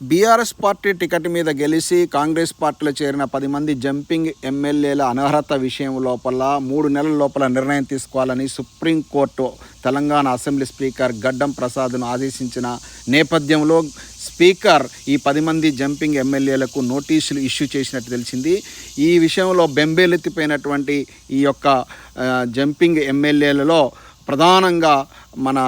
BRS party ticket మీద గెలిచి కాంగ్రెస్ పార్టీలో చేరిన పది మంది జంపింగ్ ఎమ్మెల్యేల అనర్హత విషయం లోపల మూడు నెలల లోపల నిర్ణయం తీసుకోవాలని సుప్రీంకోర్టు తెలంగాణ అసెంబ్లీ స్పీకర్ గడ్డం ప్రసాద్ను ఆదేశించిన నేపథ్యంలో స్పీకర్ ఈ పది మంది జంపింగ్ ఎమ్మెల్యేలకు నోటీసులు ఇష్యూ చేసినట్టు తెలిసింది. ఈ విషయంలో బెంబేలెత్తిపోయినటువంటి ఈ యొక్క జంపింగ్ ఎమ్మెల్యేలలో ప్రధానంగా మన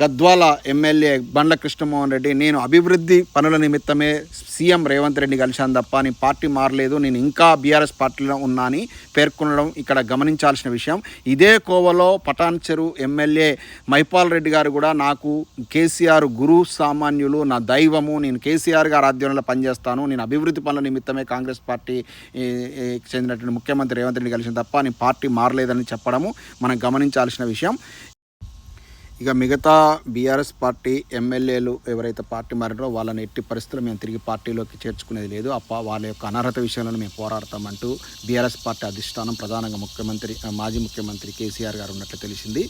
గద్వాల ఎమ్మెల్యే బండ్ల కృష్ణమోహన్ రెడ్డి నేను అభివృద్ధి పనుల నిమిత్తమే సీఎం రేవంత్ రెడ్డి కలిశాను తప్ప నేను పార్టీ మారలేదు నేను ఇంకా బీఆర్ఎస్ పార్టీలో ఉన్నా అని పేర్కొనడం ఇక్కడ గమనించాల్సిన విషయం. ఇదే కోవలో పటాన్ చెరు ఎమ్మెల్యే మైపాల్ రెడ్డి గారు కూడా నాకు కేసీఆర్ గురు సామాన్యులు నా దైవము నేను కేసీఆర్ గారి ఆధ్వర్యంలో పనిచేస్తాను నేను అభివృద్ధి పనుల నిమిత్తమే కాంగ్రెస్ పార్టీ చెందినటువంటి ముఖ్యమంత్రి రేవంత్ రెడ్డి కలిసిన తప్ప నేను పార్టీ మారలేదని చెప్పడము మనం గమనించాల్సిన విషయం. ఇక మిగతా బీఆర్ఎస్ పార్టీ ఎమ్మెల్యేలు ఎవరైతే పార్టీ మారినారో వాళ్ళని ఎట్టి పరిస్థితుల్లో మేము తిరిగి పార్టీలోకి చేర్చుకునేది లేదు. అప్ప వాళ్ళ యొక్క అనర్హత విషయంలో మేము పోరాడతామంటూ బీఆర్ఎస్ పార్టీ అధిష్టానం ప్రధానంగా ముఖ్యమంత్రి మాజీ ముఖ్యమంత్రి కేసీఆర్ గారు ఉన్నట్లు తెలిసింది.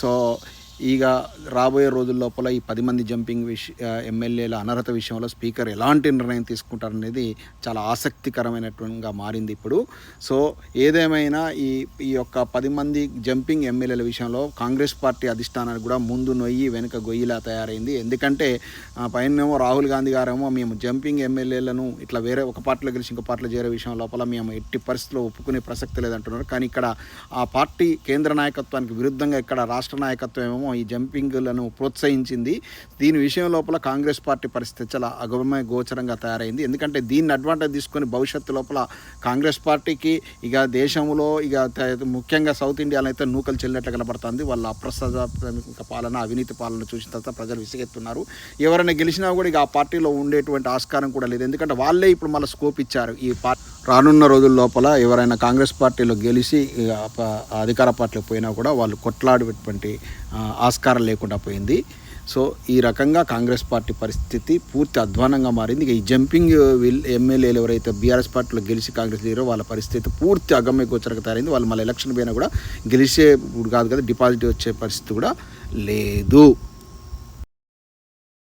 సో ఇక రాబోయే రోజుల లోపల ఈ పది మంది జంపింగ్ విష ఎమ్మెల్యేల అనర్హత విషయంలో స్పీకర్ ఎలాంటి నిర్ణయం తీసుకుంటారనేది చాలా ఆసక్తికరమైనట్టుగా మారింది ఇప్పుడు. సో ఏదేమైనా ఈ ఈ యొక్క పది మంది జంపింగ్ ఎమ్మెల్యేల విషయంలో కాంగ్రెస్ పార్టీ అధిష్టానానికి కూడా ముందు నొయ్యి వెనుక గొయ్యిలా తయారైంది. ఎందుకంటే పైనేమో రాహుల్ గాంధీ గారేమో మేము జంపింగ్ ఎమ్మెల్యేలను ఇట్లా వేరే ఒక పార్టీలో గెలిచి ఇంకో పార్టీలో చేరే విషయం లోపల మేము ఎట్టి పరిస్థితిలో ఒప్పుకునే ప్రసక్తి లేదంటున్నారు. కానీ ఇక్కడ ఆ పార్టీ కేంద్ర నాయకత్వానికి విరుద్ధంగా ఇక్కడ రాష్ట్ర నాయకత్వం ఏమో ఈ జంపింగ్లను ప్రోత్సహించింది. దీని విషయం లోపల కాంగ్రెస్ పార్టీ పరిస్థితి చాలా అగమయ గోచరంగా తయారైంది. ఎందుకంటే దీన్ని అడ్వాంటేజ్ తీసుకొని భవిష్యత్తు లోపల కాంగ్రెస్ పార్టీకి ఇక దేశంలో ఇక ముఖ్యంగా సౌత్ ఇండియాలో అయితే నూకలు చెల్లినట్లు కనబడుతుంది. వాళ్ళ అప్రసాదాత్మక పాలన అవినీతి పాలన చూసిన తర్వాత ప్రజలు విసిగెత్తున్నారు. ఎవరైనా గెలిచినా కూడా ఇక ఆ పార్టీలో ఉండేటువంటి ఆస్కారం కూడా లేదు. ఎందుకంటే వాళ్ళే ఇప్పుడు మళ్ళీ స్కోప్ ఇచ్చారు ఈ పార్టీ. రానున్న రోజుల లోపల ఎవరైనా కాంగ్రెస్ పార్టీలో గెలిచి అధికార పార్టీలో పోయినా కూడా వాళ్ళు కొట్లాడేటువంటి ఆస్కారం లేకుండా పోయింది. సో ఈ రకంగా కాంగ్రెస్ పార్టీ పరిస్థితి పూర్తి అధ్వానంగా మారింది. ఇక ఈ జంపింగ్ విల్ ఎమ్మెల్యేలు ఎవరైతే బీఆర్ఎస్ పార్టీలో గెలిచి కాంగ్రెస్ లేరో వాళ్ళ పరిస్థితి పూర్తి అగమ్య గోచరకు తయారైంది. వాళ్ళు మళ్ళీ ఎలక్షన్ పోయినా కూడా గెలిచే కాదు కదా డిపాజిట్ వచ్చే పరిస్థితి కూడా లేదు.